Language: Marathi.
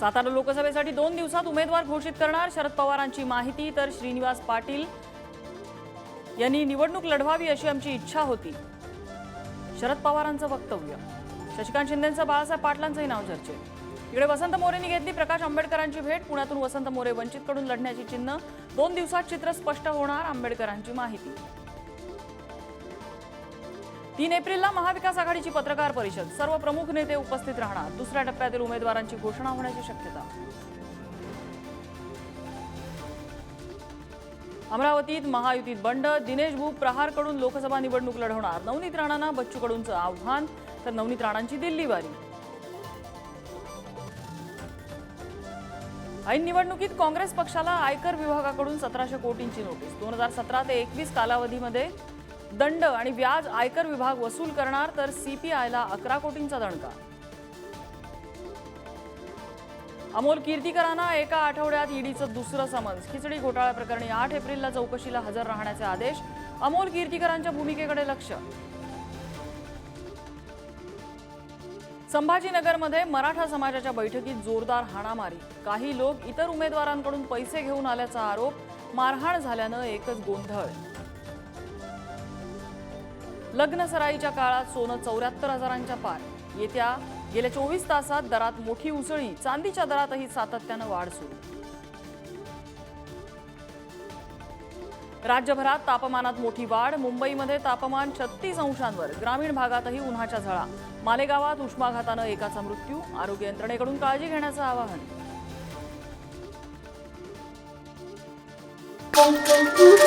सातारा लोकसभेसाठी दोन दिवसात उमेदवार घोषित करणार. शरद पवारांची माहिती तर श्रीनिवास पाटील यांनी निवडणूक लढवावी अशी आमची इच्छा होती. शरद पवारांचं वक्तव्य. शशिकांत शिंदेचं बाळासाहेब पाटलांचंही नाव चर्चेत. इकडे वसंत मोरेंनी घेतली प्रकाश आंबेडकरांची भेट. पुण्यातून वसंत मोरे वंचितकडून लढण्याची चिन्ह. दोन दिवसात चित्र स्पष्ट होणार आंबेडकरांची माहिती. तीन एप्रिलला महाविकास आघाडीची पत्रकार परिषद. सर्व प्रमुख नेते उपस्थित राहणार. दुसऱ्या टप्प्यातील उमेदवारांची घोषणा होण्याची शक्यता. अमरावतीत महायुतीत बंड. दिनेश भूप प्रहारकडून लोकसभा निवडणूक लढवणार. नवनीत राणांना बच्चूकडूनचं आव्हान तर नवनीत राणांची दिल्ली वारी ऐन निवडणुकीत काँग्रेस पक्षाला आयकर विभागाकडून सतराशे कोटींची नोटीस. दोन हजार सतरा ते एकवीस कालावधीमध्ये दंड आणि व्याज आयकर विभाग वसूल करणार तर सीपीआयला अकरा कोटींचा दणका. अमोल कीर्तीकरांना एका आठवड्यात ईडीचं दुसरं समन्स. खिचडी घोटाळा प्रकरणी आठ एप्रिलला चौकशीला हजर राहण्याचे आदेश. अमोल कीर्तीकरांच्या भूमिकेकडे लक्ष. संभाजीनगरमध्ये मराठा समाजाच्या बैठकीत जोरदार हाणामारी. काही लोक इतर उमेदवारांकडून पैसे घेऊन आल्याचा आरोप. मारहाण झाल्यानं एकच गोंधळ. लग्न सराईच्या काळात सोनं चौऱ्याहत्तर हजारांच्या पार. येत्या गेल्या चोवीस तासात दरात मोठी उसळी चांदीच्या दरातही सातत्यानं वाढ सुरू. राज्यभरात तापमानात मोठी वाढ मुंबईमध्ये तापमान छत्तीस अंशांवर ग्रामीण भागातही उन्हाच्या झळा. मालेगावात उष्माघातानं एकाचा मृत्यू आरोग्य यंत्रणेकडून काळजी घेण्याचं आवाहन. Thank you.